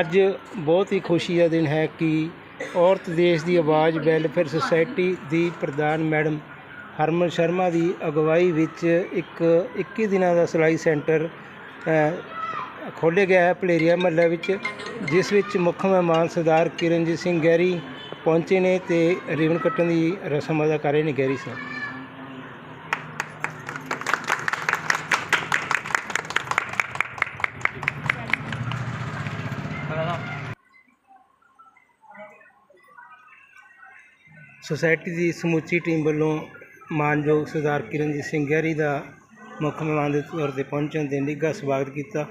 ਅੱਜ ਬਹੁਤ ਹੀ ਖੁਸ਼ੀ ਦਾ ਦਿਨ ਹੈ ਕਿ ਔਰਤ ਦੇਸ਼ ਦੀ ਆਵਾਜ਼, ਵੈਲਫੇਅਰ ਸੁਸਾਇਟੀ ਦੀ ਪ੍ਰਧਾਨ ਮੈਡਮ ਹਰਮਨ ਸ਼ਰਮਾ ਦੀ ਅਗਵਾਈ ਵਿੱਚ ਇੱਕ 21 ਦਿਨਾਂ ਦਾ ਸਿਲਾਈ ਸੈਂਟਰ ਖੋਲ੍ਹਿਆ ਗਿਆ ਹੈ ਪਲੇਰੀਆ ਮਹੱਲਾ ਵਿੱਚ, ਜਿਸ ਵਿੱਚ ਮੁੱਖ ਮਹਿਮਾਨ ਸਰਦਾਰ ਕਿਰਨਜੀਤ ਸਿੰਘ ਗੈਰੀ ਪਹੁੰਚੇ ਨੇ ਤੇ ਰਿਬਨ ਕੱਟਣ ਦੀ ਰਸਮ ਅਦਾ ਕਰ ਰਹੇ ਨੇ ਗੈਰੀ ਸਾਹਿਬ। ਸੁਸਾਇਟੀ ਦੀ ਸਮੁੱਚੀ ਟੀਮ ਵੱਲੋਂ ਮਾਨਯੋਗ ਸਰਦਾਰ ਕਿਰਨਜੀਤ ਸਿੰਘ ਗਹਿਰੀ ਦਾ ਮੁੱਖ ਮਹਿਮਾਨ ਦੇ ਤੌਰ ਤੇ ਪਹੁੰਚਣ ਦੇ ਨਿੱਘਾ ਸਵਾਗਤ ਕੀਤਾ।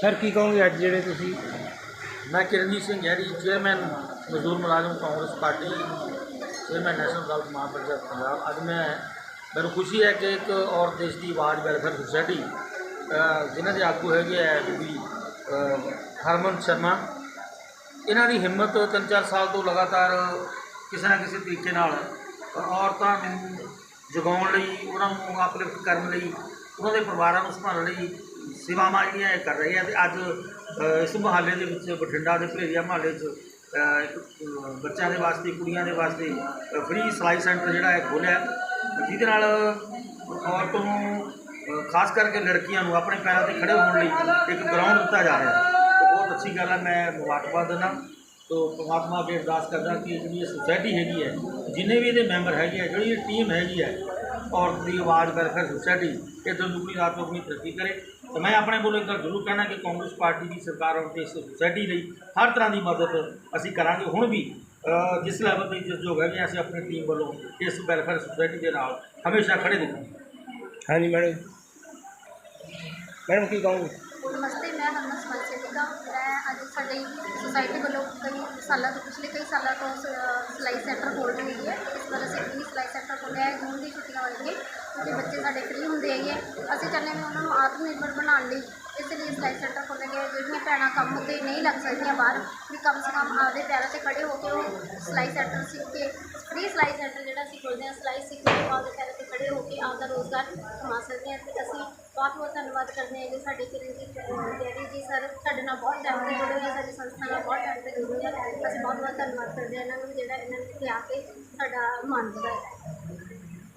ਸਰ, ਕੀ ਕਹੋਗੇ ਅੱਜ ਜਿਹੜੇ ਤੁਸੀਂ? ਮੈਂ ਕਿਰਨਜੀਤ ਸਿੰਘ ਗਹਿਰੀ ਚੇਅਰਮੈਨ ਮਜ਼ਦੂਰ ਮੁਲਾਜ਼ਮ ਕਾਂਗਰਸ ਪਾਰਟੀ। ਮੈਂ ਨੈਸ਼ਨਲ ਗਲਤ ਮਹਾਪੰਚਾਇਤ ਪੰਜਾਬ ਅੱਜ ਮੈਂ ਮੈਨੂੰ ਖੁਸ਼ੀ ਹੈ ਕਿ ਇੱਕ ਔਰ ਦੇਸ਼ ਦੀ ਆਵਾਜ਼ ਵੈਲਫੇਅਰ ਸੁਸਾਇਟੀ ਜਿਨ੍ਹਾਂ ਦੇ ਆਗੂ ਹੈਗੇ ਹੈ ਬੀਬੀ ਅ, ਹਰਮਨ ਸ਼ਰਮਾ। ਇਹਨਾਂ ਦੀ ਹਿੰਮਤ ਤਿੰਨ ਚਾਰ ਸਾਲ ਤੋਂ ਲਗਾਤਾਰ ਕਿਸੇ ਨਾ ਕਿਸੇ ਤਰੀਕੇ ਨਾਲ ਔਰਤਾਂ ਨੂੰ ਜਗਾਉਣ ਲਈ ਉਹਨਾਂ ਨੂੰ ਅਪਲਿਫਟ ਕਰਨ ਲਈ ਉਹਨਾਂ ਦੇ ਪਰਿਵਾਰਾਂ ਨੂੰ ਸੰਭਾਲਣ ਲਈ ਸੇਵਾਵਾਂ ਜਿਹੜੀਆਂ ਇਹ ਕਰ ਰਹੇ ਆ ਤੇ ਅੱਜ ਇਸ ਮੁਹੱਲੇ ਦੇ ਵਿੱਚ ਬਠਿੰਡਾ ਦੇ ਭਲੇਰੀਆ ਮੁਹੱਲੇ 'ਚ ਬੱਚਿਆਂ ਦੇ ਵਾਸਤੇ, ਕੁੜੀਆਂ ਦੇ ਵਾਸਤੇ ਫ੍ਰੀ ਸਿਲਾਈ ਸੈਂਟਰ ਜਿਹੜਾ ਹੈ ਖੋਲ੍ਹਿਆ ਜਿਹਦੇ ਨਾਲ, ਔਰਤ ਨੂੰ ਖਾਸ ਕਰਕੇ ਲੜਕੀਆਂ ਨੂੰ ਆਪਣੇ ਪੈਰਾਂ ਤੇ ਖੜੇ ਹੋਣ ਲਈ ਇੱਕ ਗਰਾਊਂਡ ਦਿੱਤਾ ਜਾ ਰਿਹਾ ਹੈ। ਬਹੁਤ ਅੱਛੀ ਗੱਲ ਹੈ, ਮੈਂ ਮੁਬਾਰਕਬਾਦ ਦਿੰਦਾ। ਤੋ, ਪਰਮਾਤਮਾ ਅੱਗੇ ਅਰਦਾਸ ਕਰਦਾ ਕਿ ਜਿਹੜੀ ਇਹ ਸੁਸਾਇਟੀ ਹੈਗੀ ਹੈ, ਜਿੰਨੇ ਵੀ ਇਹਦੇ ਮੈਂਬਰ ਹੈਗੇ ਆ ਜਿਹੜੀ ਇਹ ਟੀਮ ਹੈਗੀ ਹੈ, ਔਰਤ ਦੀ ਆਵਾਜ਼ ਵੈਲਫੇਅਰ ਸੁਸਾਇਟੀ ਇਹ ਦਿਨ ਦੁਗਣੀ ਰਾਤ ਨੂੰ ਆਪਣੀ ਤਰੱਕੀ ਕਰੇ। ਤੇ ਮੈਂ ਆਪਣੇ ਵੱਲੋਂ ਇੱਕ ਗੱਲ ਜ਼ਰੂਰ ਕਹਿਣਾ ਕਿ ਕਾਂਗਰਸ ਪਾਰਟੀ ਦੀ ਸਰਕਾਰ ਔਰ ਤੇ ਇਸ ਸੁਸਾਇਟੀ ਲਈ ਹਰ ਤਰ੍ਹਾਂ ਦੀ ਮਦਦ ਅਸੀਂ ਕਰਾਂਗੇ। ਹੁਣ ਵੀ ਜਿਸ ਲੈਵਲ ਤੇ ਜਿਸ ਜੋ ਹੈਗੇ ਅਸੀਂ ਆਪਣੀ ਟੀਮ ਵੱਲੋਂ ਇਸ ਵੈਲਫੇਅਰ ਸੁਸਾਇਟੀ ਦੇ ਨਾਲ ਹਮੇਸ਼ਾ ਖੜੇ ਦਿਖਾਂਗੇ। ਹਾਂਜੀ ਮੈਡਮ। ਮੈਡਮ ਕੀ ਕਹੋਗੇ? ਨਮਸਤੇ ਮੈਂ ਹਰਮਨ ਸਮਾਜ ਸੇਵਿਕਾ ਮੈਂ ਅੱਜ ਸਾਡੀ ਸੁਸਾਇਟੀ ਵੱਲੋਂ ਕਈ ਸਾਲਾਂ ਤੋਂ ਪਿਛਲੇ ਕਈ ਸਾਲਾਂ ਤੋਂ ਸਿਲਾਈ ਸੈਂਟਰ ਖੋਲ੍ਹ ਰਹੀ ਹੈ। ਇਸ ਵਾਰ ਅਸੀਂ ਫ੍ਰੀ ਸਿਲਾਈ ਸੈਂਟਰ ਖੋਲ੍ਹਿਆ ਹੈ। ਜੂਨ ਦੀ ਛੁੱਟੀਆਂ ਕਰਕੇ ਕਿਉਂਕਿ ਬੱਚੇ ਸਾਡੇ ਫ੍ਰੀ ਹੁੰਦੇ ਹੈਗੇ ਅਸੀਂ ਚਾਹੁੰਦੇ ਹਾਂ ਵੀ ਉਹਨਾਂ ਨੂੰ ਆਤਮ ਨਿਰਭਰ ਬਣਾਉਣ ਲਈ ਇਸ ਲਈ ਸਿਲਾਈ ਸੈਂਟਰ ਖੋਲ੍ਹਿਆ ਗਿਆ ਜਿਹੜੀਆਂ ਭੈਣਾਂ ਕੰਮ ਤੇ ਨਹੀਂ ਲੱਗ ਸਕਦੀਆਂ ਬਾਹਰ, ਵੀ ਕਮ ਸੇ ਕਮ ਆਪਦੇ ਪੈਰਾਂ ਤੇ ਖੜ੍ਹੇ ਹੋ ਕੇ ਉਹ ਸਿਲਾਈ ਸੈਂਟਰ ਸਿੱਖ ਕੇ ਫ੍ਰੀ ਸਿਲਾਈ ਸੈਂਟਰ ਜਿਹੜਾ ਅਸੀਂ ਖੋਲ੍ਹਦੇ ਹਾਂ ਸਿਲਾਈ ਸਿੱਖ ਕੇ ਉਹ ਆਪਦੇ ਪੈਰਾਂ ਤੇ ਖੜ੍ਹੇ ਹੋ ਕੇ ਆਪਦਾ ਰੋਜ਼ਗਾਰ ਕਮਾ ਸਕਦੇ ਹਾਂ। ਅਤੇ ਅਸੀਂ ਬਹੁਤ ਬਹੁਤ ਧੰਨਵਾਦ ਕਰਦੇ ਹਾਂ ਜੀ ਸਾਡੇ ਕਿਰਨਜੀਤ ਡੈਡੀ ਜੀ ਸਰ, ਸਾਡੇ ਨਾਲ ਬਹੁਤ ਟਾਈਮ ਤੇ ਜੁੜੇ ਹੋਏ ਸਾਡੀ ਸੰਸਥਾ ਨਾਲ ਬਹੁਤ ਟਾਈਮ ਤੇ ਜੁੜੇ ਹੋਏ ਅਸੀਂ ਬਹੁਤ ਬਹੁਤ ਧੰਨਵਾਦ ਕਰਦੇ ਹਾਂ ਇਹਨਾਂ ਨੂੰ ਜਿਹੜਾ ਇਹਨਾਂ ਨੇ ਲਿਆ ਕੇ ਸਾਡਾ ਮਾਨ ਵਧਾਇਆ